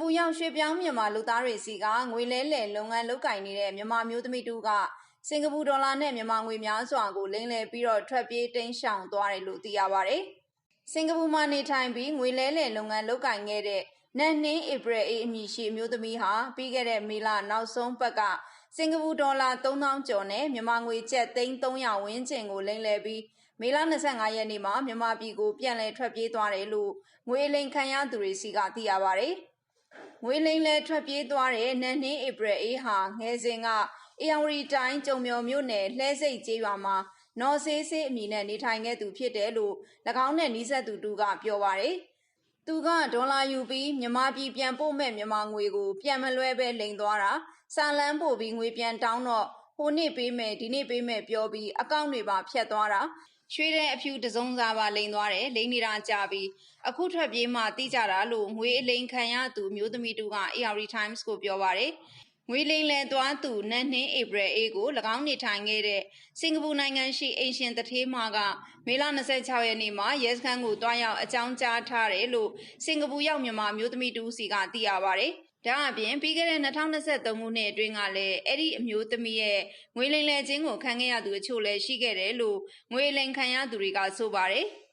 ပူရောက်ရွှေ့ပြောင်းမြန်မာလူသားတွေစီကငွေလဲလှယ်လုပ်ငန်းလုပ်ကင်နေတဲ့မြန်မာမျိုးသမီးတူကစင်ကာပူဒေါ်လာနဲ့မြန်မာငွေများစွာကိုလိမ်လည်ပြီးတော့ထွက်ပြေးတိမ်းရှောင်သွားတယ်လို့သိရပါဗျ။စင်ကာပူမှာနေထိုင်ပြီးငွေလဲလှယ်လုပ်ငန်းလုပ်ကင်ခဲ့တဲ့နတ်နှင်းဧပြီအေးအမည်ရှိအမျိုးသမီးဟာပြီးခဲ့တဲ့မေလနောက်ဆုံးပတ်ကစင်ကာပူဒေါ်လာ3000ကျော်နဲ့မြန်မာငွေကျပ်300ဝန်းကျင်ကိုလိမ်လည်ပြီးမေလ25ရက်နေ့မှာမြန်မာပြည်ကိုပြန်လည်ထွက်ပြေးသွားတယ်လို့ငွေလိမ်ခံရသူတွေစီကသိရပါဗျ။ ငွေလိမ်လဲထွက်ပြေးသွားတဲ့နန်းနှင်းဧပြီအေးဟာငယ်စဉ်ကအေယံဝတီတိုင်းကျုံမျော်မြို့နယ်လှဲစိတ်ကျေးရွာမှာနော်ဆေးဆေးအမည်နဲ့နေထိုင်ခဲ့သူဖြစ်တယ်လို့၎င်းနဲ့နှီးဆက်သူတူကပြောပါရယ်။သူကဒေါ်လာယူပြီးမြန်မာပြည်ပြန်ပို့မဲ့မြန်မာငွေကိုပြန်မလွဲပဲလိမ်သွားတာစာလန်းပို့ပြီးငွေပြန်တောင်းတော့ ဟိုနေ့ပေးမယ်ဒီနေ့ပေးမယ်ပြောပြီးအကောင့်တွေပါဖြတ်သွားတာရွှေတဲ့အဖြူတစုံစားပါလိမ်သွားတယ်လိမ်နေတာကြပြီးအခုထွက်ပြေးမှတိကြတာလို့ငွေအလိမ်ခံရသူမျိုးသမီးတူက AR Times ကိုပြောပါတယ်ငွေလိမ်လဲသွားသူနတ်နှင်းဧပြီအေးကို၎င်းနေထိုင်ခဲ့တဲ့စင်ကာပူနိုင်ငံရှိအိမ်ရှင်တထေးမကမေလ26ရက်နေ့မှာရဲစခန်းကိုတွားရောက်အကြောင်းကြားထားတယ်လို့စင်ကာပူရောက်မြန်မာမျိုးသမီးတူစီကသိရပါတယ်။ ဒါအပြင်ပြီးခဲ့တဲ့2023ခုနှစ်အတွင်းကလည်းအဲ့ဒီအမျိုးသမီးရဲ့ငွေလိမ်လဲခြင်းကိုခံခဲ့ရသူအချို့လည်းရှိခဲ့တယ်လို့ငွေလိမ်ခံရသူတွေကဆိုပါတယ်။